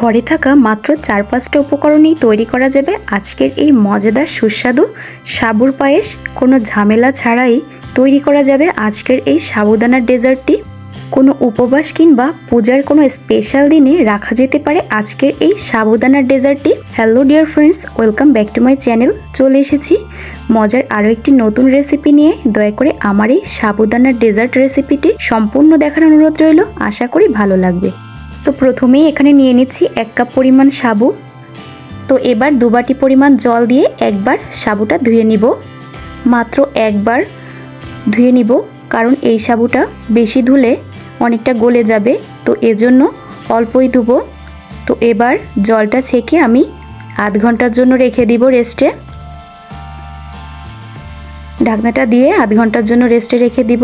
ঘরে থাকা মাত্র চার পাঁচটা উপকরণেই তৈরি করা যাবে। আজকের এই মজাদার সুস্বাদু সাবুর পায়েস কোনো ঝামেলা ছাড়াই তৈরি করা যাবে। আজকের এই সাবুদানার ডেজার্টটি কোনো উপবাস কিংবা পূজার কোনো স্পেশাল দিনে রাখা যেতে পারে। আজকের এই সাবুদানার ডেজার্টটি। Hello dear friends, welcome back to my channel. চলে এসেছি মজার আরও একটি নতুন রেসিপি নিয়ে। দয়া করে আমার এই সাবুদানার ডেজার্ট রেসিপিটি সম্পূর্ণ দেখার অনুরোধ রইল। আশা করি ভালো লাগবে। তো প্রথমেই এখানে নিয়ে নিচ্ছি এক কাপ পরিমাণ সাবু। তো এবার দু বাটি পরিমাণ জল দিয়ে একবার সাবুটা ধুয়ে নিব। মাত্র একবার ধুয়ে নিব, কারণ এই সাবুটা বেশি ধুলে অনেকটা গলে যাবে। তো এজন্য অল্পই ধুব। তো এবার জলটা ছেঁকে আমি আধ ঘণ্টার জন্য রেখে দিব রেস্টে। ঢাকনাটা দিয়ে আধ ঘণ্টার জন্য রেস্টে রেখে দিব।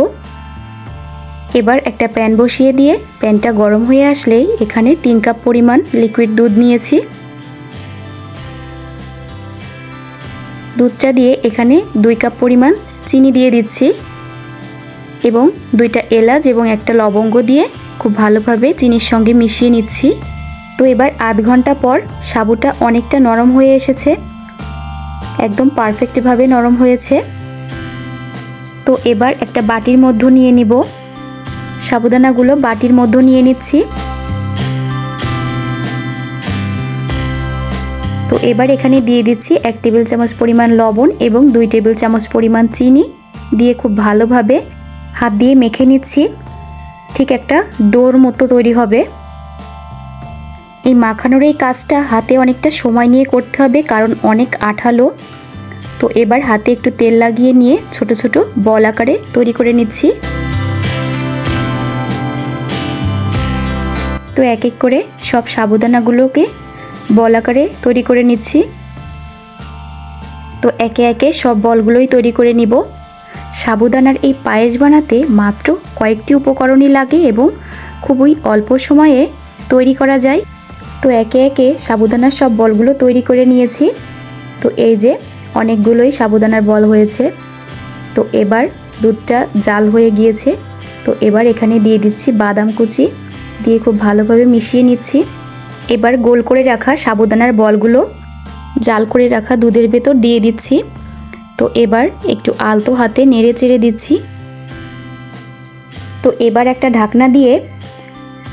এবার একটা প্যান বসিয়ে দিয়ে প্যানটা গরম হয়ে আসলেই এখানে তিন কাপ পরিমাণ লিকুইড দুধ নিয়েছি। দুধটা দিয়ে এখানে দুই কাপ পরিমাণ চিনি দিয়ে দিচ্ছি এবং দুইটা এলাচ এবং একটা লবঙ্গ দিয়ে খুব ভালোভাবে চিনির সঙ্গে মিশিয়ে নিচ্ছি। তো এবার আধ ঘণ্টা পর সাবুটা অনেকটা নরম হয়ে এসেছে। একদম পারফেক্টভাবে নরম হয়েছে। তো এবার একটা বাটির মধ্যে নিয়ে নিব। সাবুদানাগুলো বাটির মধ্যে নিয়ে নিচ্ছি। তো এবার এখানে দিয়ে দিচ্ছি এক টেবিল চামচ পরিমাণ লবণ এবং দুই টেবিল চামচ পরিমাণ চিনি। দিয়ে খুব ভালোভাবে হাত দিয়ে মেখে নিচ্ছি। ঠিক একটা ডোর মতো তৈরি হবে। এই মাখানোর এই কাজটা হাতে অনেকটা সময় নিয়ে করতে হবে কারণ অনেক আঠালো। তো এবার হাতে একটু তেল লাগিয়ে নিয়ে ছোট ছোট বল আকারে তৈরি করে নিচ্ছি। তো এক এক করে সব সাবুদানাগুলোকে বল আকারে তৈরি করে নিচ্ছি। তো একে একে সব বলগুলোই তৈরি করে নিব। সাবুদানার এই পায়েস বানাতে মাত্র কয়েকটি উপকরণই লাগে এবং খুবই অল্প সময়ে তৈরি করা যায়। তো একে একে সাবুদানার সব বলগুলো তৈরি করে নিয়েছি। তো এই যে অনেকগুলোই সাবুদানার বল হয়েছে। তো এবার দুধটা জাল হয়ে গিয়েছে। তো এবার এখানে দিয়ে দিচ্ছি বাদাম কুচি। দিয়ে খুব ভালোভাবে মিশিয়ে নিচ্ছি। এবার গোল করে রাখা সাবুদানার বলগুলো জাল করে রাখা দুধের ভেতর দিয়ে দিচ্ছি। তো এবার একটু আলতো হাতে নেড়ে চেড়ে দিচ্ছি। তো এবার একটা ঢাকনা দিয়ে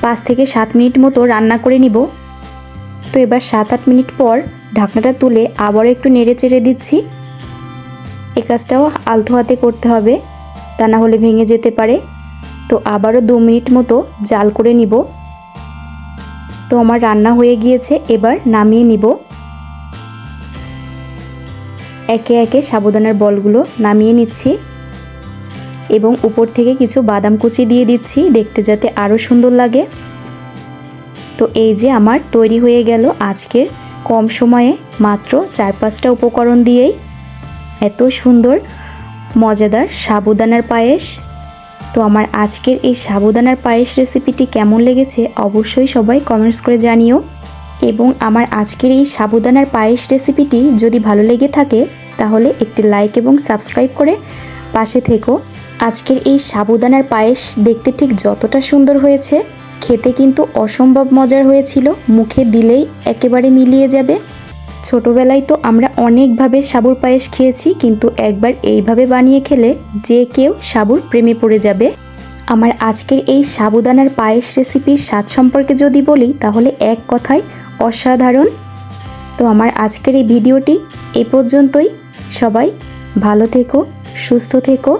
পাঁচ থেকে সাত মিনিট মতো রান্না করে নিব। তো এবার সাত আট মিনিট পর ঢাকনাটা তুলে আবারও একটু নেড়ে চেড়ে দিচ্ছি। এ কাজটাও আলতো হাতে করতে হবে, তা না হলে ভেঙে যেতে পারে। তো আবারও দু মিনিট মতো জাল করে নিব। তো আমার রান্না হয়ে গিয়েছে, এবার নামিয়ে নিব। একে একে সাবুদানার বলগুলো নামিয়ে নিচ্ছি। এবং উপর থেকে কিছু বাদাম কুচি দিয়ে দিচ্ছি, দেখতে যাতে আরও সুন্দর লাগে। তো এই যে আমার তৈরি হয়ে গেল আজকের কম সময়ে মাত্র চার পাঁচটা উপকরণ দিয়েই। এত সুন্দর, মজাদার সাবুদানার পায়েস। তো আমার আজকের এই সাবুদানার পায়েস রেসিপিটি কেমন লেগেছে অবশ্যই সবাই কমেন্টস করে জানিও। এবং আমার আজকের এই সাবুদানার পায়েস রেসিপিটি যদি ভালো লেগে থাকে, তাহলে একটি লাইক এবং সাবস্ক্রাইব করে পাশে থেকো। আজকের এই সাবুদানার পায়েস দেখতে ঠিক যতটা সুন্দর হয়েছে, খেতে কিন্তু অসম্ভব মজার হয়েছিল, মুখে দিলেই একেবারে মিলিয়ে যাবে। ছোটোবেলায় তো আমরা অনেকভাবে সাবুর পায়েস খেয়েছি, কিন্তু একবার এইভাবে বানিয়ে খেলে যে কেউ সাবুর প্রেমে পড়ে যাবে। আমার আজকের এই সাবুদানার পায়েস রেসিপির স্বাদ সম্পর্কে যদি বলি, তাহলে এক কথায় অসাধারণ। তো আমার আজকের এই ভিডিওটি এ পর্যন্তই। সবাই ভালো থেকো, সুস্থ থেকো।